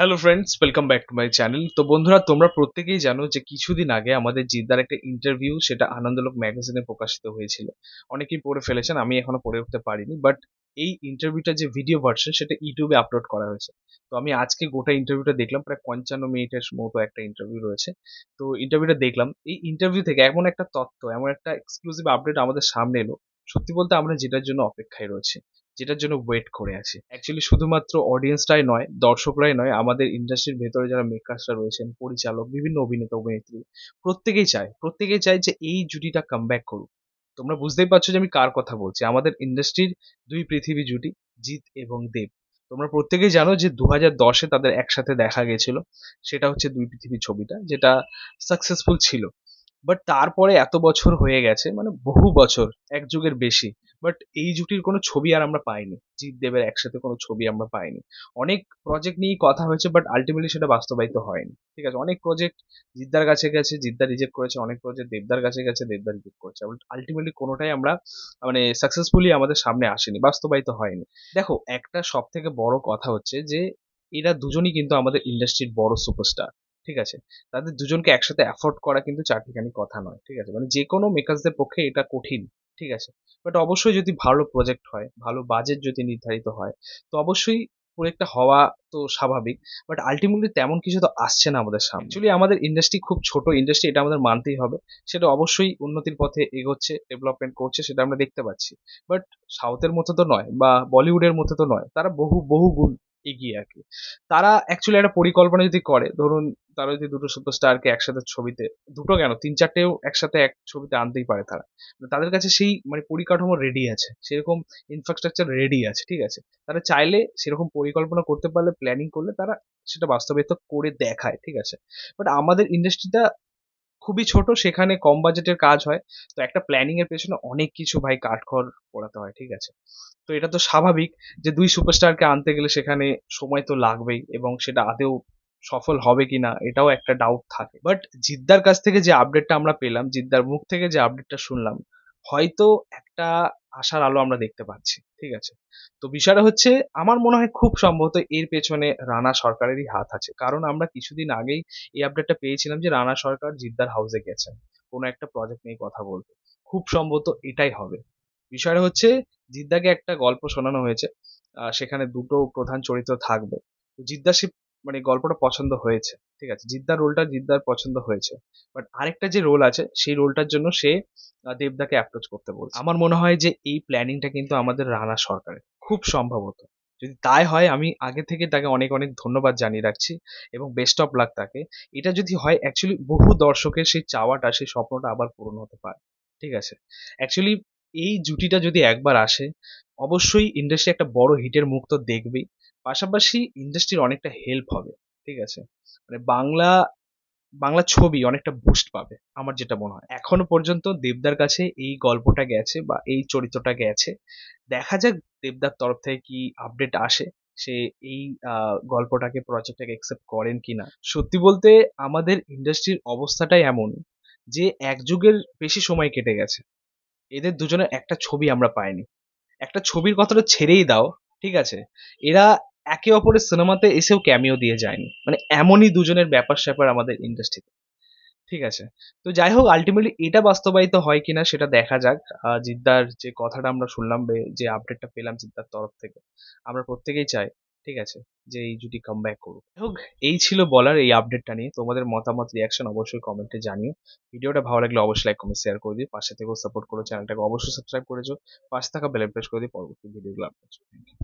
Hello friends welcome back to my channel তো বন্ধুরা, তোমরা প্রত্যেকেই জানো যে কিছুদিন আগে আমাদের জিদ্দার একটা ইন্টারভিউ সেটা আনন্দলোক ম্যাগাজিনে প্রকাশিত হয়েছিল। অনেকেই পড়ে ফেলেছেন, আমি এখনও পড়ে উঠতে পারিনি বাট এই ইন্টারভিউটা যে ভিডিও ভার্সন সেটা ইউটিউবে আপলোড করা হয়েছে। তো আমি আজকে গোটা ইন্টারভিউটা দেখলাম, প্রায় পঞ্চান্ন মিনিটের মতো একটা ইন্টারভিউ রয়েছে। তো ইন্টারভিউটা দেখলাম, এই ইন্টারভিউ থেকে এমন একটা তথ্য, এমন একটা এক্সক্লুসিভ আপডেট আমাদের সামনে এলো। সত্যি বলতে আমরা যেটার জন্য অপেক্ষায় রয়েছি। যেটার জন্য ওয়েট করে আছে। অ্যাকচুয়ালি শুধুমাত্র অডিয়েন্সটাই নয়, দর্শকরাই নয়, আমাদের ইন্ডাস্ট্রির ভেতরে যারা মেকার্সরা রয়েছেন, পরিচালক, বিভিন্ন অভিনেতা, অভিনেত্রী, প্রত্যেকেই চায় প্রত্যেকেই চায় যে এই জুটিটা কাম ব্যাক করুক। তোমরা বুঝতেই পারছ যে আমি কার কথা বলছি। আমাদের ইন্ডাস্ট্রির দুই পৃথিবী জুটি, জিৎ এবং দেব। তোমরা প্রত্যেকেই জানো যে দু হাজার দশে তাদের একসাথে দেখা গেছিল, সেটা হচ্ছে দুই পৃথিবী ছবিটা, যেটা সাকসেসফুল ছিল। বাট তারপরে এত বছর হয়ে গেছে মানে বহু বছর, এক যুগের বেশি। বাট এই জুটির কোনো ছবি আর আমরা পাইনি। জিৎ দেবের একসাথে কোনো ছবি আমরা পাইনি। অনেক প্রজেক্ট নিয়েই কথা হয়েছে বাট আলটিমেটলি সেটা বাস্তবায়িত হয়নি। ঠিক আছে? অনেক প্রজেক্ট জিদ্দার কাছে গেছে জিদ্দার রিজেক্ট করেছে, অনেক প্রজেক্ট দেবদার কাছে গেছে, দেবদার রিজেক্ট করেছে। আলটিমেটলি কোনোটাই আমরা মানে সাকসেসফুলি আমাদের সামনে আসেনি, বাস্তবায়িত হয়নি। দেখো, একটা সব থেকে বড় কথা হচ্ছে যে, এরা দুজনই কিন্তু আমাদের ইন্ডাস্ট্রির বড় সুপারস্টার ঠিক আছে? তাদের দুজনকে একসাথে অ্যাফোর্ড করা কিন্তু চারটিখানি কথা নয়, ঠিক আছে? মানে যে কোনো মেকার্সদের পক্ষে এটা কঠিন, ঠিক আছে? বাট অবশ্যই যদি ভালো প্রজেক্ট হয়, ভালো বাজেট যদি নির্ধারিত হয়, তো অবশ্যই প্রজেক্টটা হওয়া তো স্বাভাবিক। বাট আলটিমেটলি তেমন কিছু তো আসছে না আমাদের সামনে। অ্যাকচুয়ালি আমাদের ইন্ডাস্ট্রি খুব ছোট ইন্ডাস্ট্রি এটা আমাদের মানতেই হবে। সেটা অবশ্যই উন্নতির পথে এগোচ্ছে ডেভেলপমেন্ট করছে, সেটা আমরা দেখতে পাচ্ছি। বাট সাউথের মতো তো নয়, বা বলিউডের মতো তো নয়। তারা বহু বহু গুণ এগিয়ে আর কি। তারা অ্যাকচুয়ালি একটা পরিকল্পনা যদি করে, ধরুন তারা যদি দুটো সুপারস্টারকে একসাথে ছবিতে, দুটো কেন? তিন চারটেও একসাথে এক ছবিতে আনতেই পারে তারা। তাদের কাছে সেই মানে পরিকাঠামো রেডি আছে। সেরকম ইনফ্রাস্ট্রাকচার রেডি আছে, ঠিক আছে? তারা চাইলে সেরকম পরিকল্পনা করতে পারলে প্ল্যানিং করলে তারা সেটা বাস্তবায়িত করে দেখায়, ঠিক আছে? বাট আমাদের ইন্ডাস্ট্রিটা খুবই ছোট, সেখানে কম বাজেটের কাজ হয়। তো একটা প্ল্যানিং এর পেছনে অনেক কিছু ভাই কাঠখড় পোড়াতে হয়, ঠিক আছে? তো এটা তো স্বাভাবিক যে দুই সুপারস্টারকে আনতে গেলে সেখানে সময় তো লাগবেই এবং সেটা আদেও সফল হবে কিনা এটাও একটা ডাউট থাকে। বাট জিদ্দার কাছ থেকে যে আপডেটটা আমরা পেলাম, জিদ্দার মুখ থেকে যে আপডেটটা শুনলাম, হয়তো একটা আশার আলো আমরা দেখতে পাচ্ছি, ঠিক আছে? তো বিষয়টা হচ্ছে, আমার মনে হয় খুব সম্ভবত এর পেছনে রানা সরকারেরই হাত আছে। কারণ আমরা কিছুদিন আগেই এই আপডেটটা পেয়েছিলাম যে রানা সরকার জিদ্দার হাউসে গেছেন। কোনো একটা প্রজেক্ট নিয়ে কথা বলতে খুব সম্ভবত এটাই হবে। বিষয়টা হচ্ছে, জিদ্দাকে একটা গল্প শোনানো হয়েছে। সেখানে দুটো প্রধান চরিত্র থাকবে। জিদ্দা সে মানে গল্পটা পছন্দ হয়েছে, ঠিক আছে? জিদ্দার রোলটা জিদ্দার পছন্দ হয়েছে। বাট আরেকটা যে রোল আছে, সেই রোলটার জন্য সে দেবদাকে অ্যাপ্রোচ করতে বলছে। আমার মনে হয় যে এই প্ল্যানিংটা কিন্তু আমাদের রানা সরকারের। খুব সম্ভবত। যদি তাই হয়, আমি আগে থেকে তাকে অনেক অনেক ধন্যবাদ জানিয়ে রাখছি এবং বেস্ট অফ লাক তাকে। এটা যদি হয় অ্যাকচুয়ালি বহু দর্শকের সেই চাওয়াটা, সেই স্বপ্নটা আবার পূরণ হতে পারে, ঠিক আছে? অ্যাকচুয়ালি এই জুটিটা যদি একবার আসে, অবশ্যই ইন্ডাস্ট্রি একটা বড় হিটের মুখ তো দেখবেই। পাশাপাশি ইন্ডাস্ট্রির অনেকটা হেল্প হবে, ঠিক আছে? মানে বাংলা বাংলা ছবি অনেকটা বুস্ট পাবে, আমার যেটা মনে হয়। এখনও পর্যন্ত দেবদার কাছে এই গল্পটা গেছে বা এই চরিত্রটা গেছে। দেখা যাক দেবদার তরফ থেকে কি আপডেট আসে, সে এই গল্পটাকে প্রজেক্টটাকে অ্যাকসেপ্ট করেন কি না সত্যি বলতে আমাদের ইন্ডাস্ট্রির অবস্থাটাই এমন যে এক যুগের বেশি সময় কেটে গেছে। এদের দুজনের একটা ছবি আমরা পাইনি। একটা ছবির কথাটা ছেড়েই দাও, ঠিক আছে? এরা একে অপরের সিনেমাতে এসেও ক্যামিও দিয়ে যায়নি। মানে এমনই দুজনের ব্যাপার স্যাপার আমাদের ইন্ডাস্ট্রিতে ঠিক আছে? তো যাই হোক আলটিমেটলি এটা বাস্তবায়িত হয় কিনা সেটা দেখা যাক। জিদ্দার যে কথাটা আমরা শুনলাম যে আপডেটটা পেলাম জিদ্দার তরফ থেকে, আমরা প্রত্যেকেই চাই, ঠিক আছে, যে এই জুটি কাম ব্যাক করুক হোক, এই ছিল বলার এই আপডেটটা নিয়ে। তোমাদের মতামত রিয়াকশন অবশ্যই কমেন্টে জানিও। ভিডিওটা ভালো লাগলে অবশ্যই লাইক কমেন্ট শেয়ার করে দিও। পাশে থেকেও সাপোর্ট করো চ্যানেলটাকে অবশ্যই সাবস্ক্রাইব করেছ। পাশে থাকা বেল প্রেস করে দিও। পরবর্তী ভিডিওগুলো আপলোড থ্যাংক ইউ